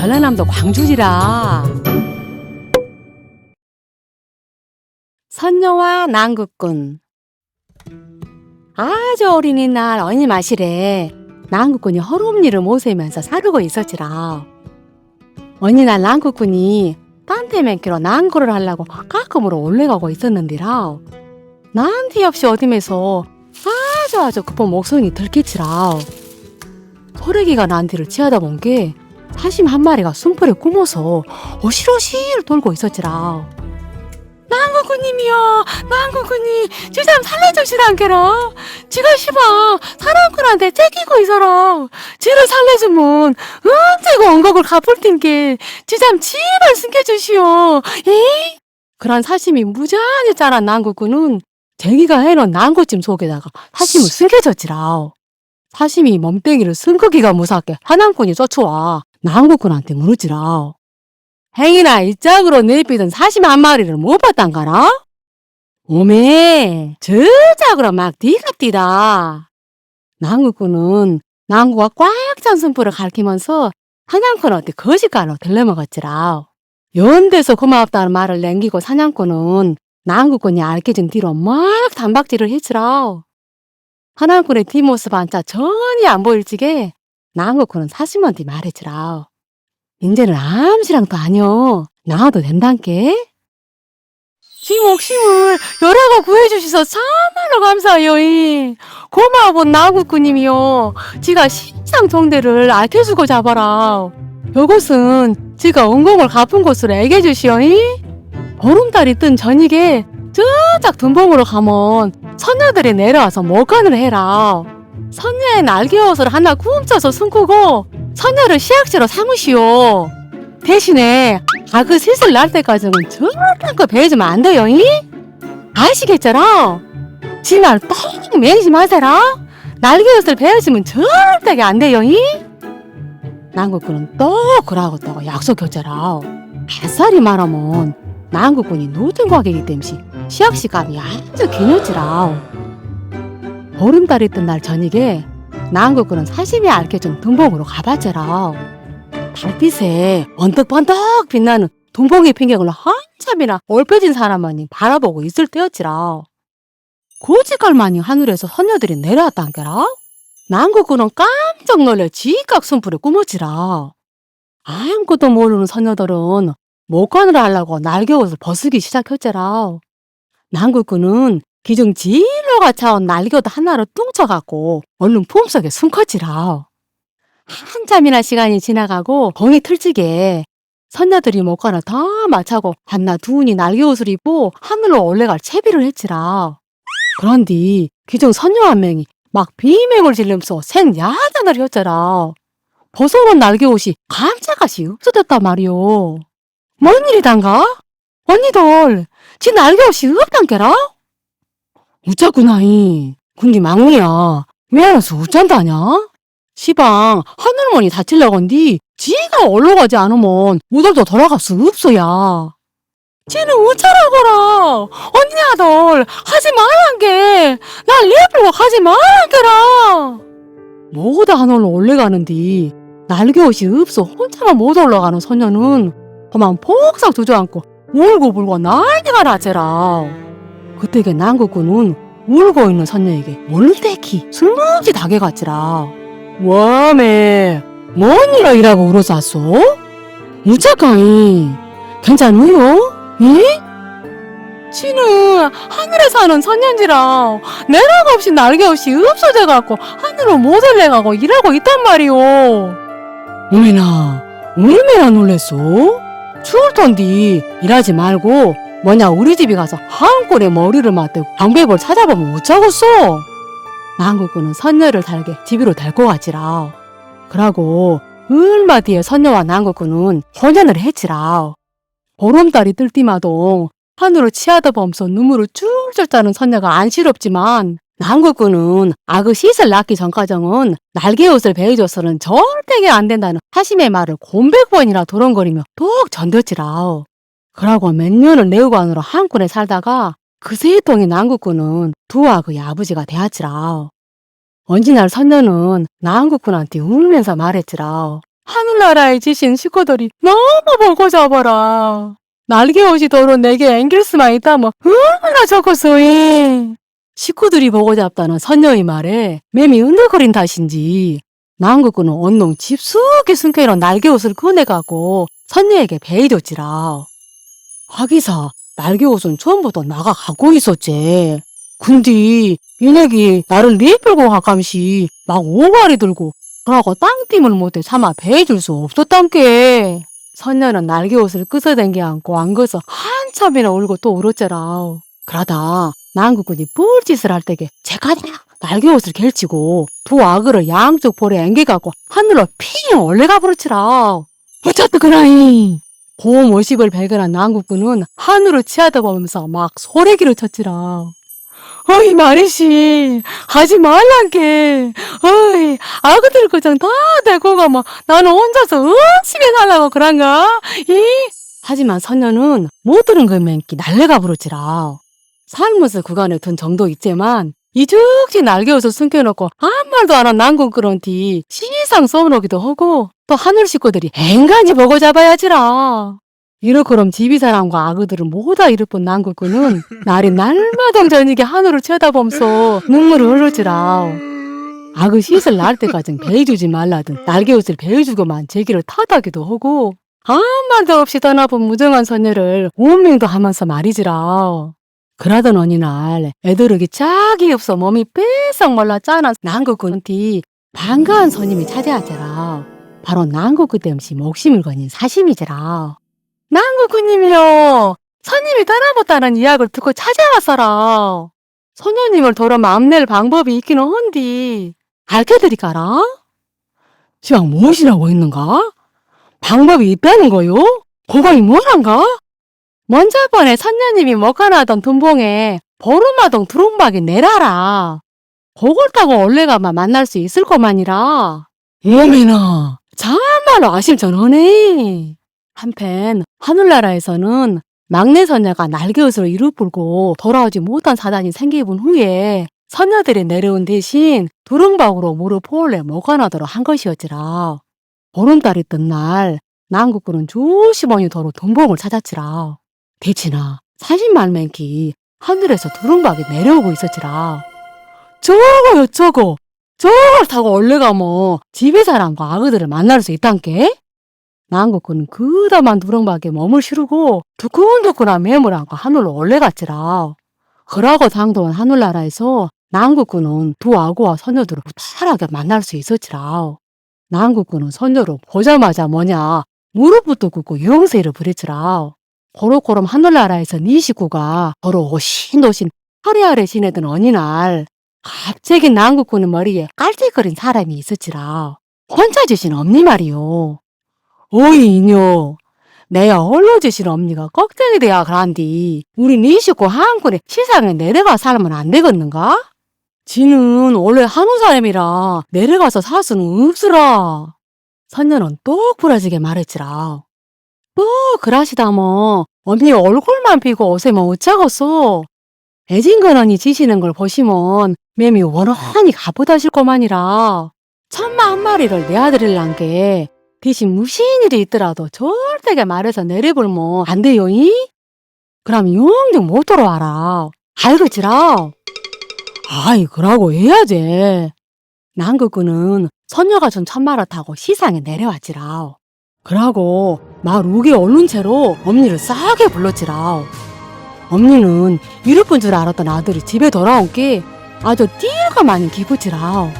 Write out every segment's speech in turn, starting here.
전라남도 광주지라. 선녀와 남국군 아주 어린이날 어니 마시래 남국군이 허름 일을 모세면서 사르고 있었지라. 어느 날 남국군이 딴데 맨키로 난고를 하려고 가끔으로 올라가고 있었는데라. 난티 없이 어디면서 아주 아주 급한 목소리 들키치라. 소래기가 난티를 취하다 본게 사심 한 마리가 숨풀에 꿈어서 어시러시를 돌고 있었지라. 난국군님이요, 난국군님, 지좀 살려주시란게라. 지가 시방 사람꾼한테 째끼고 있어라. 지를 살려주면 언제고 언곡을 갚을 텐게 지잠 제발 숨겨주시오. 이? 그런 사심이 무지하게 자란 난국군은 쟁이가 해놓은 난고찜 속에다가 사심을 숨겨졌지라. 사심이 몸뚱이를 숨기기가 무섭게 하남꾼이 쫓아와 난국군한테 물으지라. 행이나 이짝으로 내비던 사심 한 마리를 못 봤단가라? 오메, 저짝으로 막 뒤갑디다. 난국군은 난구가 꽉찬 숨불을 가리키면서 사냥꾼한테 거짓말로 들려먹었지라. 연대서 고맙다는 말을 남기고 사냥꾼은 난국군이 알게진 뒤로 막 단박질을 했지라. 사냥꾼의 뒷모습 한자 전히 안 보일지게 난국군은 사심한테 말했지라. 인제는 암시랑도 아니여. 나와도 된단께. 지 목심을 여러가 구해주셔서 참말로 감사해요. 이. 고마운 나국구님이요. 지가 신상 정대를 알켜주고 잡아라. 요것은 지가 은공을 갚은 곳으로 애겨주시오. 이. 보름달이 뜬 저녁에 저작 둔봉으로 가면 선녀들이 내려와서 목간을 해라. 선녀의 날개옷을 하나 굽쳐서 숨기고 선녀를 시약지로 삼으시오. 대신에 아그 슬슬 날 때까지는 절대 거 배우지면 안 돼요. 이? 아시겠죠라? 지날 똥 매이지 마세라. 날개옷을 배우시면 절대 안 돼요. 이? 난국군은 또 그러고 또 약속했잖아. 햇살이 말하면 난국군이 노등과객이기 때문에 시약시감이 아주 기묘지라. 보름달이 뜬날 저녁에 난국군은 사심이 알켜준 등봉으로 가봤더라. 달빛에 번뜩번뜩 빛나는 동봉의 풍경을 한참이나 얼패진 사람만이 바라보고 있을 때였지라. 고지갈만이 하늘에서 선녀들이 내려왔단게라. 난국군은 깜짝 놀래 지각 숨불에 꾸며지라. 아무것도 모르는 선녀들은 목관을 하려고 날개옷을 벗기 시작했지라. 난국군은 기중 진로가 차온 날개옷 하나를 뚱쳐갖고 얼른 품속에 숨컸지라. 한참이나 시간이 지나가고 공이 틀지게 선녀들이 목관을 다 마차고 한나 두운이 날개 옷을 입고 하늘로 올라갈 채비를 했지라. 그런디 기중 선녀 한 명이 막 비명을 지르면서 생야단을 했잖아. 벗어놓은 날개 옷이 깜짝같이 없어졌단 말이오. 뭔 일이단가? 언니들, 지 날개 옷이 없단 게라? 우짜구나이. 막내야. 왜 알아서 우짠다냐? 시방 하늘머니 다칠려건디 지가 올라가지 않으면 우들도 돌아갈 수 없어야. 쟤는 어쩌라고라. 언니 아들 하지 말란게. 날 예쁘고 하지 말란 게라. 뭐다 하늘로 올라가는디 날개옷이 없어 혼자만 못 올라가는 소녀는 그만 폭삭 주저앉고 울고 불고 난리가 나제라. 그때 그 난국군은 울고 있는 선녀에게 몰대기 술뭉지 다개갔지라. 와매 뭔 일을 이라고 울어쌌소? 우짜까이 괜찮으요? 예? 지는 하늘에 사는 선녀인지라 내락 없이 날개 없이 없어져갖고 하늘로 못 올라가고 일하고 있단 말이오. 어메나 얼마나 놀랬소? 추울 텐디 일하지 말고 뭐냐 우리 집에 가서 한 꼴에 머리를 맞대고 방배벌 찾아보면 어쩌겠어? 난국군은 선녀를 달게 집으로 데리고 갔지라. 그러고 얼마 뒤에 선녀와 난국군은 혼연을 했지라. 보름달이 뜰 때마도 하늘을 치하다 보면서 눈물을 줄줄 짜는 선녀가 안쓰럽지만 난국군은 아그 시설 낳기 전까정은 날개옷을 배워줘서는 절대게 안 된다는 하심의 말을 곤백번이나 도롱거리며 뚝 전겼지라. 그러고 몇 년을 내우관으로 한군에 살다가 그새 통의 난국군은 두와 그의 아버지가 되었지라. 언제 날 선녀는 난국군한테 울면서 말했지라. 하늘나라에 지신 식구들이 너무 보고 잡아라. 날개 옷이 도로 내게 앵길 수만 있다면 얼마나 좋겠소이. 식구들이 보고 잡다는 선녀의 말에 맴이 은들거린 탓인지 남국군은 온농 집수게 숨겨놓은 날개 옷을 꺼내가고 선녀에게 베이줬지라. 하기사 날개 옷은 처음부터 나가 갖고 있었지. 근데 이내기 나를 내끌고 가감시 막 오가리 들고 그러고 땅띠을 못해 차마 배해줄 수 없었담께. 선녀는 날개 옷을 끄서댕겨 안고 안거서 한참이나 울고 또 울었잖아. 그러다 난국군이 뿔짓을 할 때게 제가 날개 옷을 결치고 두 악어를 양쪽 볼에 앵겨갖고 하늘로 핑 올라가 버렸지라. 어쩌다 그라이. 50을 발견한 난국군은 하늘을 치하다 보면서 막 소래기를 쳤지라. 어이 말이시 하지 말란게 어이 아그들 그장 다 데리고 가면 나는 혼자서 음식에 살라고 그런가? 이? 하지만 선녀는 못 들은 것맨기 날래가 부르지라. 삶에서 그간에 든 정도 있지만 이죽지 날개옷을 숨겨놓고 아무 말도 안 한 난군 그런 뒤 시상 써놓기도 하고 또 하늘 식구들이 앵간히 보고 잡아야지라 이렇게럼 지비사람과 아그들을 모두 잃어본 난국군은 날이 날마다 저녁에 하늘을 쳐다보면서 눈물을 흘르지라. 아그 씻을 날 때까진 배해주지 말라든 날개옷을 배해주고만 제기를 타다기도 하고 아무 말도 없이 떠나본 무정한 선녀를 운명도 하면서 말이지라. 그러던 어느 날 애들에게 짝이 없어 몸이 빼싹 말라 난국군 뒤 반가운 손님이 찾아왔더라. 바로 난국그 땜시 목심을 거닌 사심이지라. 난구구님이요. 선님이 떠나봤다는 이야기를 듣고 찾아왔어라. 소녀님을 돌아 맘낼 방법이 있기는 한디 알려드릴까라? 시방 무엇이라고 했는가? 방법이 있다는 거요? 그거이 뭐란가? 먼저 번에 선녀님이 먹가나던 돈봉에 보름마동 두rum박이 내라라. 그걸 타고 원래가만 만날 수 있을 것만이라. 예민아, 참말로 아심전하네. 한편 하늘나라에서는 막내 선녀가 날개옷으로 이루 불고 돌아오지 못한 사단이 생기분 후에 선녀들이 내려온 대신 두릉박으로 무릎 포올래 모관하도록 한 것이었지라. 보름달이 뜬날 난국군은 조시머니 도로 돈봉을 찾았지라. 대치나 사신말맹기 하늘에서 두릉박이 내려오고 있었지라. 저거요 저거 저걸 타고 올라가면 집의 사람과 아그들을 만날 수 있단께? 난국군은 그다만 두렁박에 몸을 실으고 두근두근한 매물 안고 하늘로 올라갔지라. 그러고 당도한 하늘나라에서 난국군은 두 아구와 소녀들을 무탈하게 만날 수 있었지라. 난국군은 소녀를 보자마자 뭐냐 무릎부터 꿇고 영세를 부렸지라. 고로고름 하늘나라에서 네 식구가 서로 오신오신 허리 아래 지내던 어느 날 갑자기 난국군은 머리에 깔짝거린 사람이 있었지라. 혼자 주신 없니 말이요. 어이 이녀 내야 홀로 주신 엄니가 걱정이 돼야 그란디 우리 네 식구 한군에 시상에 내려가 살면 안 되겠는가? 지는 원래 한우 사람이라 내려가서 살 수는 없으라. 선녀는 똑 부러지게 말했지라. 또 그러시다 뭐 언니 얼굴만 피고 오세면 어쩌겠어. 애진거너니 지시는 걸 보시면 맴이 원한히 가보다실 거만이라. 천마 한 마리를 내어드릴란 게 대신 무슨 일이 있더라도 절대게 말해서 내려볼면 안 돼요이? 그럼 영영 못 돌아와라. 알겠지라. 아이 그러고 해야지. 난그꾼은 선녀가 준 천마를 타고 시상에 내려왔지라. 그러고 말 우게 얼른 채로 엄니를 싸게 불렀지라. 엄니는 이럴 뿐줄 알았던 아들이 집에 돌아온 게 아주 띠가 많이 기쁘지라.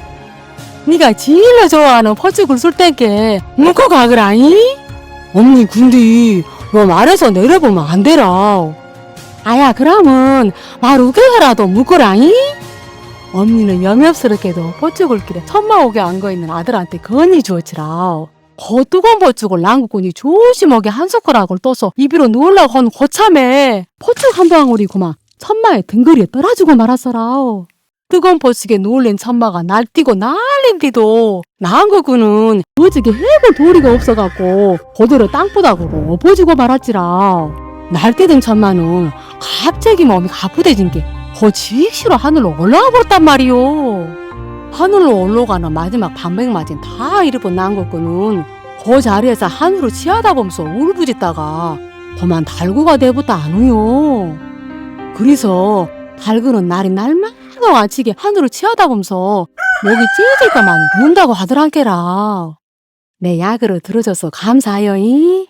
네가 제일로 좋아하는 퍼즐 술 땡게 묶고 가그라이? 엄니 군디 너 말해서 내려보면 안 되라. 아야 그러면 말 우겨서라도 묶어라이? 엄니는 염엽스럽게도 버쭈골길에 천마 오게 안거 있는 아들한테 건이 주었지라. 거 뜨거운 버쭈골 난국군이 조심하게 한 숟가락을 떠서 입으로 넣으려고 한 고참에 포축 한 방울이구만 천마의 등거리에 떨어지고 말았어라. 뜨거운 버스에 놀란 천마가 날뛰고 날린디도. 난거구는 어지게 해볼 도리가 없어갖고 그대로 땅바닥으로 엎어지고 말았지라. 날뛰던 천마는 갑자기 몸이 가쁘대진 게 거지시로 하늘로 올라가 버렸단 말이오. 하늘로 올라가는 마지막 반백마진 다 잃어본 난거구는 그 자리에서 하늘을 치하다 보면서 울부짖다가 그만 달구가 되부터 안 우요. 그래서 달구는 날이 날 마다 안 치게 하늘을 치하다 보면서 목이 찢을까만 운다고 하더란께라. 내 야그를 들어줘서 감사해요. 이.